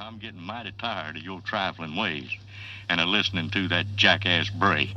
I'm getting mighty tired of your trifling ways and of listening to that jackass Bray.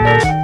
Música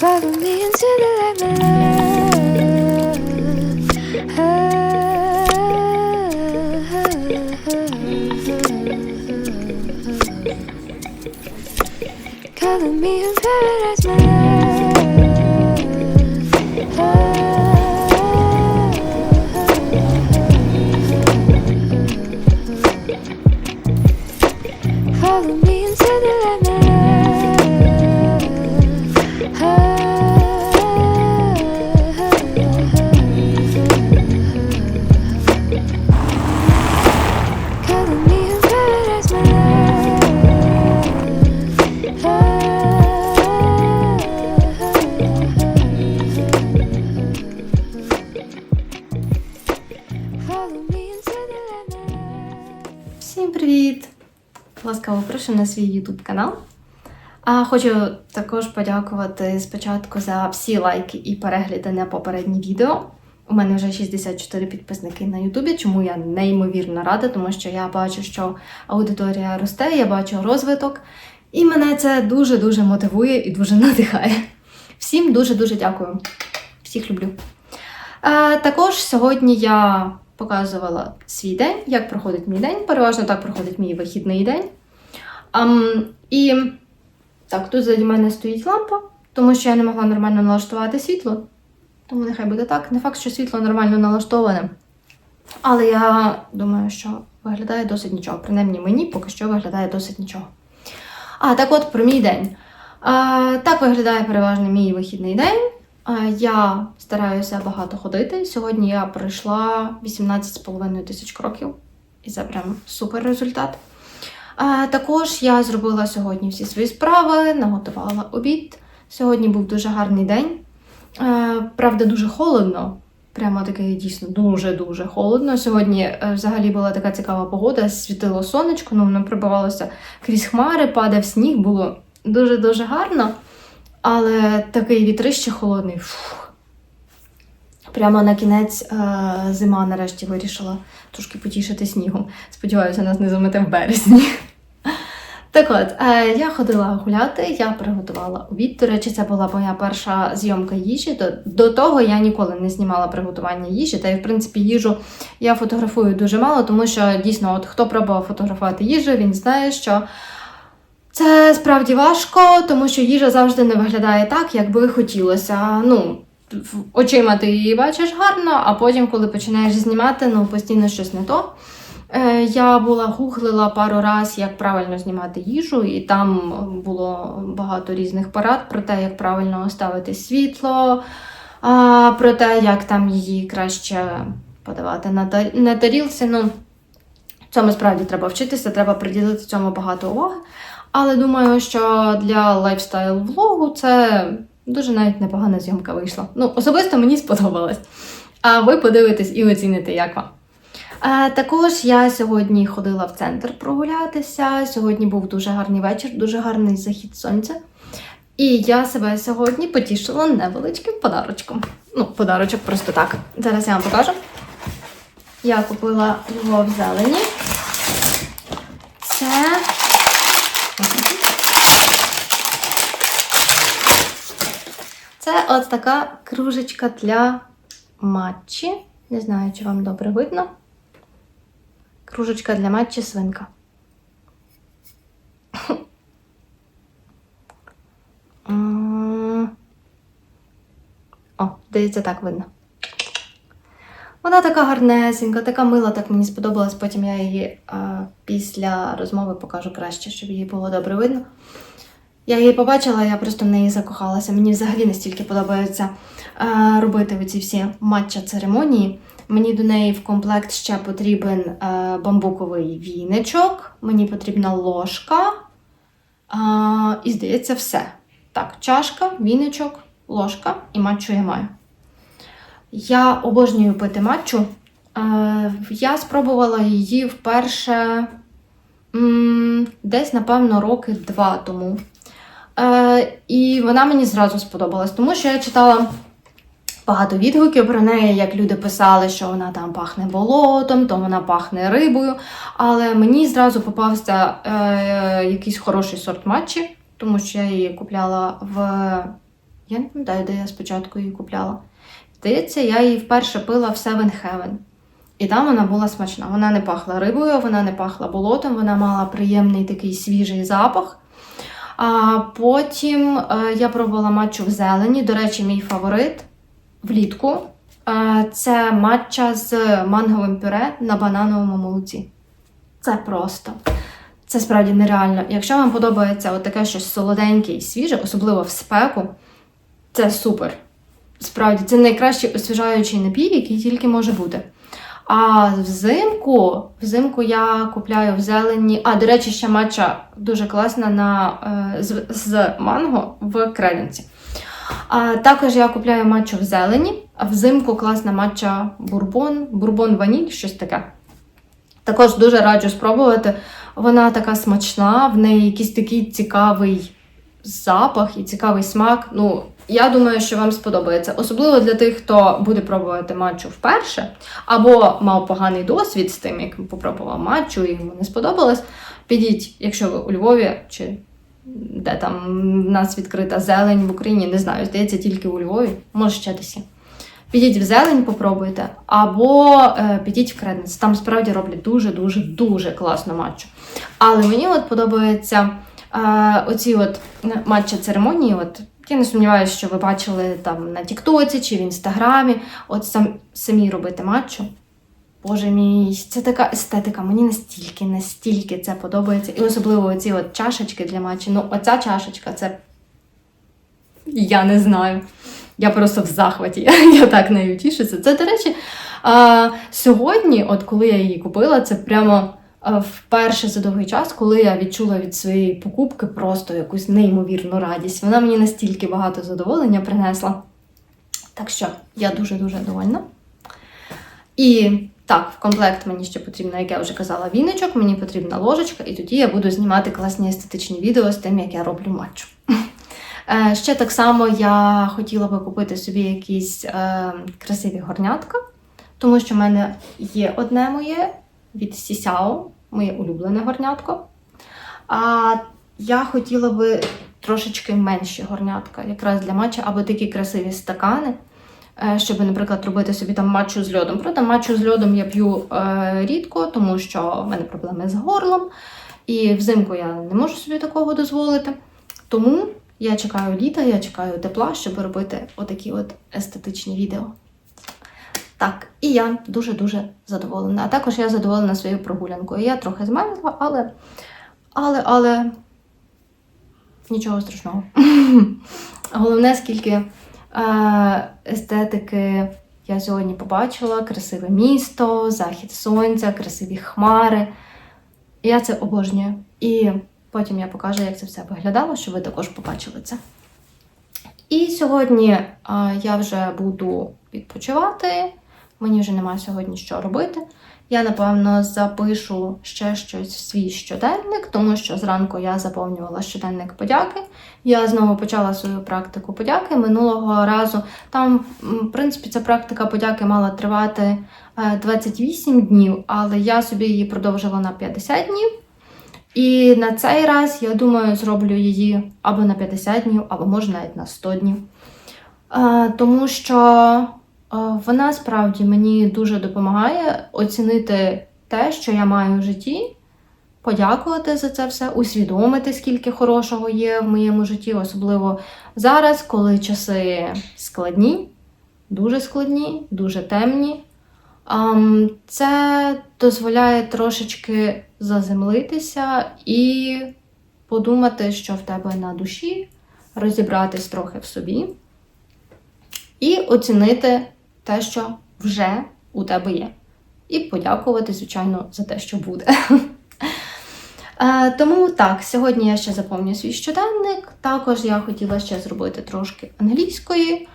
Follow me into the light, my love. Calling me in paradise, my love. Follow me into the light, Всем привет! Ласкаво прошу на свой YouTube канал. А хочу також подякувати спочатку за всі лайки і перегляди на попередні відео. У мене вже 64 підписники на Ютубі, чому я неймовірно рада, тому що я бачу, що аудиторія росте, я бачу розвиток, і мене це дуже-дуже мотивує і дуже надихає. Всім дуже-дуже дякую. Всіх люблю. Е, також сьогодні я показувала свій день, як проходить мій день. Переважно так проходить мій вихідний день. Ам, і так, тут заді мене стоїть лампа, тому що я не могла нормально налаштувати світло. Тому нехай буде так. Не факт, що світло нормально налаштоване. Але я думаю, що виглядає досить нічого. Принаймні мені поки що виглядає досить нічого. А, так от про мій день. А, так виглядає переважно мій вихідний день. А, Я стараюся багато ходити. Сьогодні я пройшла 18,5 тисяч кроків, і це прям супер результат. Також я зробила сьогодні всі свої справи, наготувала обід. Сьогодні був дуже гарний день. Правда, дуже холодно. Прямо таке дійсно дуже-дуже холодно. Сьогодні е, взагалі була така цікава погода, світило сонечко, ну воно пробивалося крізь хмари, падав сніг, було дуже-дуже гарно. Але такий вітрище холодний. Фух. Прямо на кінець е, зима нарешті вирішила трошки потішити снігом. Сподіваюся, нас не замете в березні. Так от, е, я ходила гуляти, я приготувала обід. До речі, це була моя перша зйомка їжі. До, до того я ніколи не знімала приготування їжі. Та й, в принципі, їжу я фотографую дуже мало, тому що дійсно, от хто пробував фотографувати їжу, він знає, що це справді важко, тому що їжа завжди не виглядає так, як би хотілося. Ну, очима ти її бачиш гарно, а потім, коли починаєш знімати, ну постійно щось не то. Е, Я була гуглила пару раз, як правильно знімати їжу, і там було багато різних порад про те, як правильно ставити світло, про те, як там її краще подавати на, тарілці. Ну, цьому справді треба вчитися, треба приділити цьому багато уваги. Але думаю, що для лайфстайл влогу це дуже навіть непогана зйомка вийшла. Ну, особисто мені сподобалось. А ви подивитесь і оціните, як вам. А, також я сьогодні ходила в центр прогулятися. Сьогодні був дуже гарний вечір, дуже гарний захід сонця. І я себе сьогодні потішила невеличким подарочком. Ну, подарочок просто так. Зараз я вам покажу. Я купила його в зелені. Це. Це от така кружечка для матчі. Не знаю, чи вам добре видно. Кружечка для матчі свинка. О, здається, так видно. Вона така гарнесенька, така мила, так мені сподобалась. Потім я її а, після розмови покажу краще, щоб її було добре видно. Я її побачила, я просто в неї закохалася. Мені взагалі настільки подобається е, робити оці всі матча церемонії. Мені до неї в комплект ще потрібен е, бамбуковий віничок, мені потрібна ложка. А, і здається, все. Так, чашка, віничок, ложка і матчу я маю. Я обожнюю пити матчу. Е, я спробувала її вперше десь, напевно, роки два тому. Е, і вона мені зразу сподобалась, тому що я читала багато відгуків про неї, як люди писали, що вона там пахне болотом, то вона пахне рибою. Але мені зразу попався е, якийсь хороший сорт матчі, тому що я її купляла в. Я не пам'ятаю, де я спочатку її купляла. Здається, я її вперше пила в Seven Heaven. І там вона була смачна. Вона не пахла рибою, вона не пахла болотом, вона мала приємний такий свіжий запах. А потім е, я пробувала матчу в зелені. До речі, мій фаворит влітку. Е, це матча з манговим пюре на банановому молоці. Це просто. Це справді нереально. Якщо вам подобається таке щось солоденьке і свіже, особливо в спеку, це супер. Справді, це найкращий освіжаючий напій, який тільки може бути. А взимку, взимку я купляю в зелені. А, до речі, ще матча дуже класна на, е, з, з манго в креденці. А також я купляю матчу в зелені, а взимку класна матча бурбон, бурбон ваніль, щось таке. Також дуже раджу спробувати. Вона така смачна, в неї якийсь такий цікавий запах і цікавий смак. Ну, я думаю, що вам сподобається. Особливо для тих, хто буде пробувати матчу вперше, або мав поганий досвід з тим, як попробував матчу і йому не сподобалось. Підіть, якщо ви у Львові чи де там в нас відкрита зелень в Україні, не знаю, здається, тільки у Львові, може ще десь. Підіть в зелень, попробуйте, або е, підіть в кредниць. Там справді роблять дуже-дуже дуже класно матчу. Але мені от подобається оці от матчі церемонії. От я не сумніваюся, що ви бачили там на Тіктоці чи в Інстаграмі. От сам самі робити матчу. Боже мій, це така естетика. Мені настільки, настільки це подобається. І особливо оці от чашечки для матчу. Ну, оця чашечка це. Я не знаю. Я просто в захваті. Я так нею тішуся. Це, до речі, а, сьогодні, от коли я її купила, це прямо вперше за довгий час, коли я відчула від своєї покупки просто якусь неймовірну радість. Вона мені настільки багато задоволення принесла. Так що я дуже-дуже довольна. І так, в комплект мені ще потрібно, як я вже казала, віночок, мені потрібна ложечка, і тоді я буду знімати класні естетичні відео з тим, як я роблю матчу. Е, Ще так само я хотіла би купити собі якісь е, красиві горнятка, тому що в мене є одне моє від Сісяо, моє улюблене горнятко. А я хотіла би трошечки менші горнятка, якраз для матча, або такі красиві стакани, е, щоб, наприклад, робити собі там матчу з льодом. Проте матчу з льодом я п'ю е, рідко, тому що в мене проблеми з горлом, і взимку я не можу собі такого дозволити. Тому я чекаю літа, я чекаю тепла, щоб робити отакі от естетичні відео. Так, і я дуже-дуже задоволена. А також я задоволена своєю прогулянкою. Я трохи змерзла, але, але, але нічого страшного. Головне, скільки е, естетики я сьогодні побачила: красиве місто, захід сонця, красиві хмари. Я це обожнюю. І потім я покажу, як це все виглядало, щоб ви також побачили це. І сьогодні а, я вже буду відпочивати. Мені вже немає сьогодні що робити. Я, напевно, запишу ще щось в свій щоденник, тому що зранку я заповнювала щоденник подяки. Я знову почала свою практику подяки минулого разу. Там, в принципі, ця практика подяки мала тривати е, 28 днів, але я собі її продовжила на 50 днів. І на цей раз, я думаю, зроблю її або на 50 днів, або може навіть на 100 днів. Е, Тому що е, вона справді мені дуже допомагає оцінити те, що я маю в житті, подякувати за це все, усвідомити, скільки хорошого є в моєму житті, особливо зараз, коли часи складні, дуже складні, дуже темні. Це дозволяє трошечки заземлитися і подумати, що в тебе на душі, розібратись трохи в собі і оцінити те, що вже у тебе є. І подякувати, звичайно, за те, що буде. Е, Тому так, сьогодні я ще заповню свій щоденник. Також я хотіла ще зробити трошки англійської.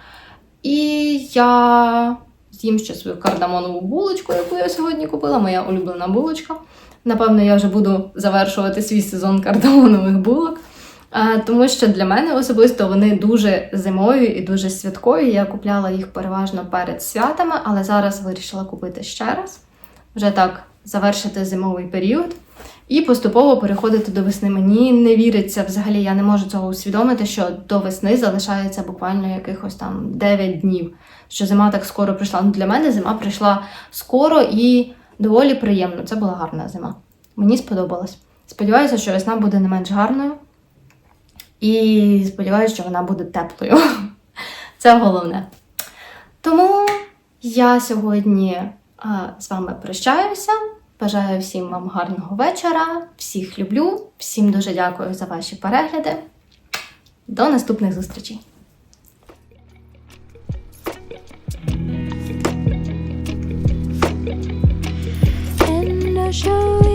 І я з'їм ще свою кардамонову булочку, яку я сьогодні купила, моя улюблена булочка. Напевно, я вже буду завершувати свій сезон кардамонових булок. Е, Тому що для мене особисто вони дуже зимові і дуже святкові. Я купляла їх переважно перед святами, але зараз вирішила купити ще раз. Вже так завершити зимовий період і поступово переходити до весни. Мені не віриться взагалі, я не можу цього усвідомити, що до весни залишається буквально якихось там 9 днів. Що зима так скоро прийшла. Ну, для мене зима прийшла скоро і доволі приємно. Це була гарна зима. Мені сподобалось. Сподіваюся, що весна буде не менш гарною. І сподіваюся, що вона буде теплою. Це головне. Тому я сьогодні з вами прощаюся. Бажаю всім вам гарного вечора. Всіх люблю, всім дуже дякую за ваші перегляди. До наступних зустрічей! Show